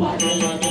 পারে